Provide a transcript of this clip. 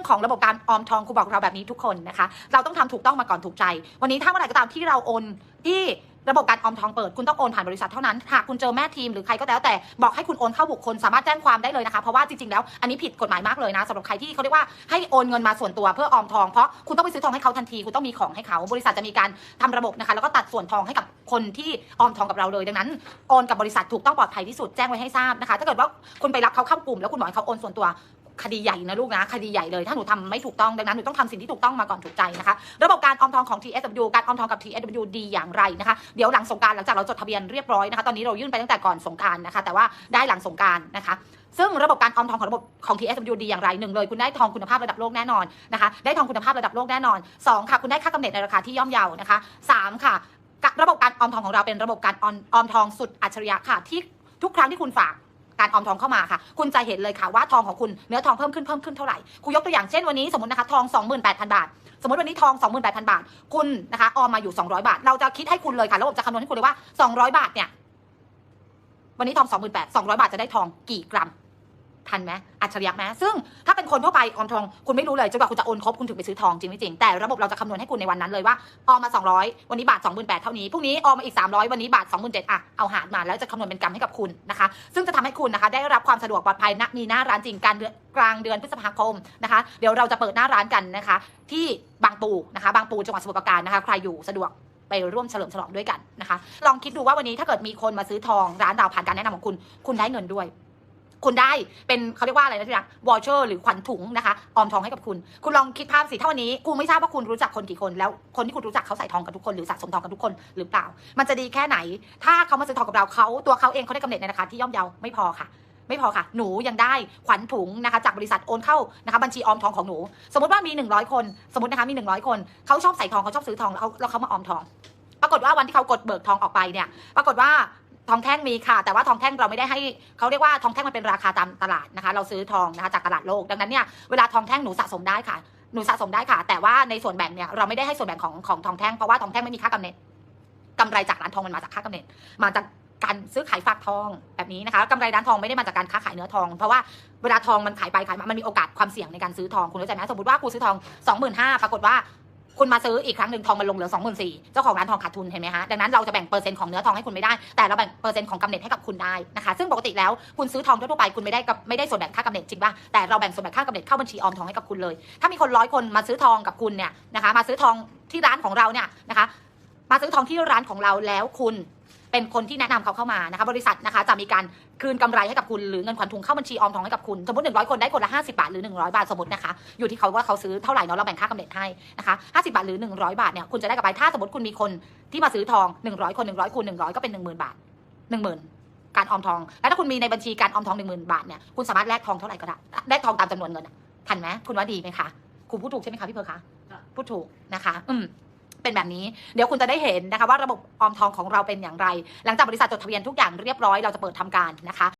รื่องของระบบการออมทองครูบอกเราแบบนี้ทุกคนนะคะ เราต้องทำถูกต้องมาก่อนถูกใจ วันนี้ถ้าเมื่อไหร่ก็ตามที่เราโอนที่ระบบการออมทองเปิดคุณต้องโอนผ่านบริษัทเท่านั้นหากคุณเจอแม่ทีมหรือใครก็แล้วแต่บอกให้คุณโอนเข้าบุคคลสามารถแจ้งความได้เลยนะคะเพราะว่าจริงๆแล้วอันนี้ผิดกฎหมายมากเลยนะสำหรับใครที่เขาเรียกว่าให้โอนเงินมาส่วนตัวเพื่อออมทองเพราะคุณต้องไปซื้อทองให้เขาทันทีคุณต้องมีของให้เขา บริษัทจะมีการทำระบบนะคะแล้วก็ตัดส่วนทองให้กับคนที่ออมทองกับเราเลย ดังนั้นโอนกับบริษัทถูกต้องปลอดภัยที่สุดแจ้งไว้ให้ทราบนะคะ ถ้าเกิดว่าคุณไปรับเขาเข้ากลุ่มแล้วคุณบอกให้เขาโอนส่วนตัว คดีใหญ่นะลูกนะ คดีใหญ่เลย ถ้าหนูทำไม่ถูกต้องดังนั้นหนูต้องทำสิ่งที่ถูกต้องมาก่อนถูกใจนะคะ ระบบการออมทองของ TSW การออมทองกับ TSW ดีอย่างไรนะคะ เดี๋ยวหลังสงการหลังจากเราจดทะเบียนเรียบร้อยนะคะ ตอนนี้เรายื่นไปตั้งแต่ก่อนสงการนะคะ แต่ว่าได้หลังสงการนะคะซึ่งระบบการออมทองของระบบของ TSW ดีอย่างไรหนึ่งเลย คุณได้ทองคุณภาพระดับโลกแน่นอนนะคะ ได้ทองคุณภาพระดับโลกแน่นอนสองค่ะ คุณได้ค่ากำเนิดในราคาที่ย่อมเยานะคะสามค่ะ ระบบการออมทองของเราเป็นระบบการออมทองสุดอัจฉริยะค่ะที่ทุกครั้งที่คุณฝาก การออมทองเข้ามาค่ะ คุณจะเห็นเลยค่ะว่าทองของคุณเนื้อทองเพิ่มขึ้นเพิ่มขึ้นเท่าไหร่ครูยกตัวอย่างเช่นวันนี้สมมตินะคะทอง 28,000 บาท สมมติวันนี้ทอง 28,000 บาท คุณนะคะออมมาอยู่ 200 บาท เราจะคิดให้คุณเลยค่ะระบบจะคำนวณให้คุณเลยว่า 200 บาทเนี่ยวันนี้ทอง 28,000 200 บาทจะได้ทองกี่กรัม ทันไหมอัจฉริยะไหมซึ่งถ้าเป็นคนทั่วไปออมทองคุณไม่รู้เลยจนกว่าคุณจะโอนครบคุณถึงไปซื้อทองจริงไม่จริงแต่ระบบเราจะคำนวณให้คุณในวันนั้นเลยว่าออมมา 200 วันนี้บาท 28,000เท่านี้พรุ่งนี้ออมมาอีก 300 วันนี้บาท 27,000อะเอาหารมาแล้วจะคำนวณเป็นกรัมให้กับคุณนะคะ ซึ่งจะทำให้คุณนะคะ ได้รับความสะดวกปลอดภัยณมีหน้าร้านจริงการกลางเดือนพฤษภาคมนะคะ เดี๋ยวเราจะเปิดหน้าร้านกันนะคะ ที่บางปูนะคะ บางปูจังหวัดสมุทรปราการนะคะ ใครอยู่สะดวกไปร่วมเฉลิมฉลองด้วยกันนะคะ ลองคิดดูว่าวันนี้ถ้าเกิดมีคนมาซื้อทองร้านเราผ่านการแนะนำของคุณ คุณได้เงินด้วย คุณได้เป็นเขาเรียกว่าอะไรนะที่รักวอเชอร์หรือขวัญถุงนะคะออมทองให้กับคุณ คุณลองคิดภาพสิถ้าวันนี้กูไม่ทราบว่าคุณรู้จักคนกี่คน แล้วคนที่คุณรู้จักเขาใส่ทองกันทุกคนหรือสะสมทองกันทุกคนหรือเปล่า มันจะดีแค่ไหน ถ้าเขามาซื้อทองกับเราเขาตัวเขาเองเขาได้กำเนิดในราคาที่ย่อมเยาไม่พอค่ะไม่พอค่ะ หนูยังได้ขวัญถุงนะคะ จากบริษัทโอนเข้านะคะบัญชีออมทองของหนู สมมติว่ามี 100 คน สมมตินะคะมี 100 คนเขาชอบใส่ทองเขาชอบซื้อทองแล้วเขาแล้วเขามาออมทอง ปรากฏว่าวันที่เขากดเบิกทองออกไปเนี่ย ปรากฏว่า ทองแท่งมีค่ะ แต่ว่าทองแท่งเราไม่ได้ให้เขาเรียกว่าทองแท่งมันเป็นราคาตามตลาดนะคะ เราซื้อทองนะคะจากตลาดโลกดังนั้นเนี่ยเวลาทองแท่งหนูสะสมได้ค่ะหนูสะสมได้ค่ะ แต่ว่าในส่วนแบ่งเนี่ยเราไม่ได้ให้ส่วนแบ่งของของทองแท่งเพราะว่าทองแท่งไม่มีค่ากำเนิดกำไรจากร้านทองมันมาจากค่ากำเนิดมาจากการซื้อขายฝากทองแบบนี้นะคะกำไรร้านทองไม่ได้มาจากการค้าขายเนื้อทอง เพราะว่าเวลาทองมันขายไปขายมามันมีโอกาสความเสี่ยงในการซื้อทองคุณเข้าใจไหมสมมติว่ากูซื้อทอง 25,000ปรากฏว่า คุณมาซื้ออีกครั้งหนึ่งทองมันลงเหลือ24,000เจ้าของร้านทองขาดทุนเห็นไหมฮะดังนั้นเราจะแบ่งเปอร์เซ็นต์ของเนื้อทองให้คุณไม่ได้แต่เราแบ่งเปอร์เซ็นต์ของกำเนิดให้กับคุณได้นะคะซึ่งปกติแล้วคุณซื้อทองทั่วๆไปคุณไม่ได้กับไม่ได้ส่วนแบ่งค่ากำเนิดจริงป่ะแต่เราแบ่งส่วนแบ่งค่ากำเนิดเข้าบัญชีออมทองให้กับคุณเลย ถ้ามีคนร้อยคนมาซื้อทองกับคุณเนี่ยนะคะมาซื้อทองที่ร้านของเราเนี่ยนะคะมาซื้อทองที่ร้านของเราแล้วคุณ เป็นคนที่แนะนำเขาเข้ามานะคะบริษัทนะคะจะมีการคืนกำไรให้กับคุณหรือเงินขวัญถุงเข้าบัญชีออมทองให้กับคุณสมมติ100 คนได้คนละ50 บาทหรือ 100 บาทสมมตินะคะอยู่ที่เขาว่าเขาซื้อเท่าไหร่เนาะเราแบ่งค่ากำเนิดให้นะคะ50 บาทหรือ 100 บาทเนี่ยคุณจะได้กลับไปถ้าสมมติคุณมีคนที่มาซื้อทอง 100 คน 100คูณ100 ก็เป็น 10,000 บาท 10,000 การออมทอง แล้วถ้าคุณมีในบัญชีการออมทอง 10,000 บาทเนี่ยคุณสามารถแลกทองเท่าไหร่ก็ได้แลกทองตามจำนวนเงินอะทันไหมคุณว่าดีไหมคะคุณพูดถูกใช่ไหมคะพี่เพอร์คะพูดถูกนะคะ อืม เป็นแบบนี้เดี๋ยวคุณจะได้เห็นนะคะว่าระบบออมทองของเราเป็นอย่างไร หลังจากบริษัทจดทะเบียนทุกอย่างเรียบร้อยเราจะเปิดทำการนะคะ